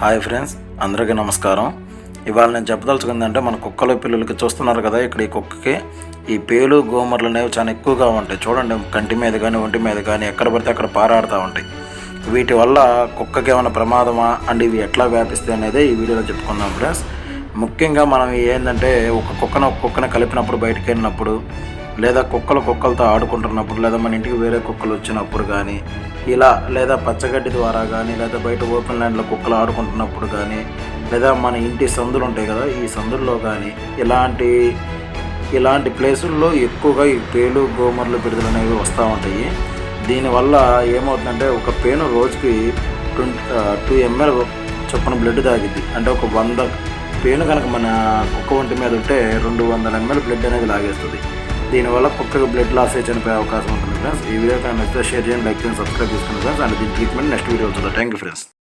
Hi friends అందరికీ నమస్కారం. ఇవాళ నేను చెప్పదలుచుకుందంటే మన కుక్కల పిల్లలకి చూస్తున్నారు కదా ఇక్కడ ఈ కుక్కకి ఈ పేలు గోమర్లు అనేవి చాలా ఎక్కువగా ఉంటాయి. చూడండి కంటి మీద కానీ ఒంటి మీద కానీ ఎక్కడ పడితే అక్కడ పారాడుతూ ఉంటాయి. వీటి వల్ల కుక్కకి ఏమైనా ప్రమాదమా? అండ్ ఇవి ఎట్లా వ్యాపిస్తాయి అనేది ఈ వీడియోలో చెప్పుకుందాం ఫ్రెండ్స్. ముఖ్యంగా మనం ఏంటంటే ఒక కుక్కను ఒక కుక్కను కలిపినప్పుడు బయటకు వెళ్ళినప్పుడు లేదా కుక్కలు కుక్కలతో ఆడుకుంటున్నప్పుడు లేదా మన ఇంటికి వేరే కుక్కలు వచ్చినప్పుడు కానీ ఇలా లేదా పచ్చగడ్డి ద్వారా కానీ లేదా బయట ఓపెన్ ల్యాండ్లో కుక్కలు ఆడుకుంటున్నప్పుడు కానీ లేదా మన ఇంటి సందులు ఉంటాయి కదా ఈ సందుల్లో కానీ ఇలాంటి ఇలాంటి ప్లేసుల్లో ఎక్కువగా ఈ పేలు గోమర్లు బిడుదలు అనేవి వస్తూ ఉంటాయి. దీనివల్ల ఏమవుతుందంటే ఒక పేను రోజుకి ట్వంటీ టూ ఎంఎల్ చొప్పున బ్లడ్ తాగిద్ది. అంటే ఒక వంద పేను కనుక మన కుక్క ఒంటి మీద ఉంటే రెండు వందల ఎంఎల్ బ్లడ్ అనేది లాగేస్తుంది. దీనివల్ల కుక్కకు బ్లడ్ లాస్ అయ్యి చనిపోయే అవకాశం ఉంటుంది ఫ్రెండ్స్ ఈ వీడియో కానీ నచ్చితే షేర్ చేయండి లైక్ చేయండి సబ్స్క్రైబ్ చేసుకోండి ఫ్రెండ్స్ అండ్ దీని ట్రీట్మెంట్ నెక్స్ట్ వీడియో వస్తుంది థ్యాంక్ యూ ఫ్రెండ్స్